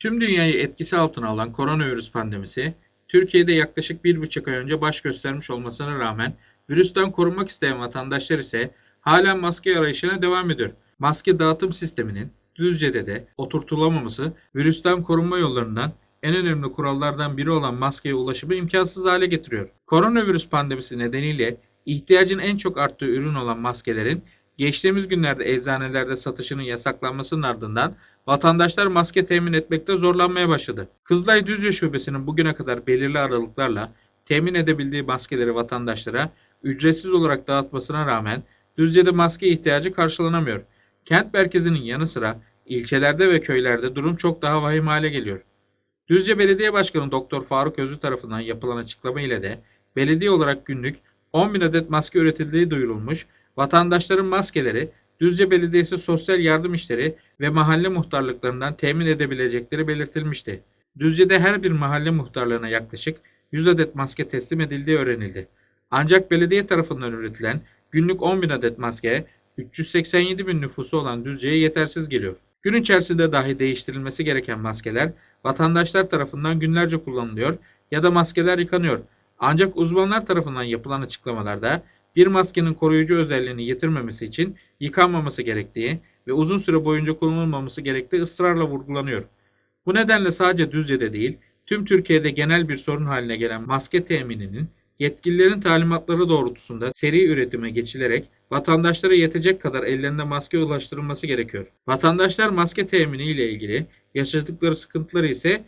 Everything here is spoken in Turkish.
Tüm dünyayı etkisi altına alan koronavirüs pandemisi, Türkiye'de yaklaşık bir buçuk ay önce baş göstermiş olmasına rağmen virüsten korunmak isteyen vatandaşlar ise halen maske arayışına devam ediyor. Maske dağıtım sisteminin Düzce'de de oturtulamaması virüsten korunma yollarından en önemli kurallardan biri olan maskeye ulaşımı imkansız hale getiriyor. Koronavirüs pandemisi nedeniyle ihtiyacın en çok arttığı ürün olan maskelerin geçtiğimiz günlerde eczanelerde satışının yasaklanmasının ardından vatandaşlar maske temin etmekte zorlanmaya başladı. Kızılay Düzce Şubesi'nin bugüne kadar belirli aralıklarla temin edebildiği maskeleri vatandaşlara ücretsiz olarak dağıtmasına rağmen Düzce'de maske ihtiyacı karşılanamıyor. Kent merkezinin yanı sıra ilçelerde ve köylerde durum çok daha vahim hale geliyor. Düzce Belediye Başkanı Doktor Faruk Özlü tarafından yapılan açıklama ile de belediye olarak günlük 10 bin adet maske üretildiği duyurulmuş, vatandaşların maskeleri Düzce Belediyesi Sosyal Yardım İşleri ve mahalle muhtarlıklarından temin edebilecekleri belirtilmişti. Düzce'de her bir mahalle muhtarlığına yaklaşık 100 adet maske teslim edildiği öğrenildi. Ancak belediye tarafından üretilen günlük 10 bin adet maske 387 bin nüfusu olan Düzce'ye yetersiz geliyor. Gün içerisinde dahi değiştirilmesi gereken maskeler vatandaşlar tarafından günlerce kullanılıyor ya da maskeler yıkanıyor. Ancak uzmanlar tarafından yapılan açıklamalarda bir maskenin koruyucu özelliğini yitirmemesi için yıkanmaması gerektiği ve uzun süre boyunca kullanılmaması gerektiği ısrarla vurgulanıyor. Bu nedenle sadece Düzce'de değil, tüm Türkiye'de genel bir sorun haline gelen maske temininin yetkililerin talimatları doğrultusunda seri üretime geçilerek vatandaşlara yetecek kadar ellerinde maske ulaştırılması gerekiyor. Vatandaşlar maske temini ile ilgili yaşadıkları sıkıntıları ise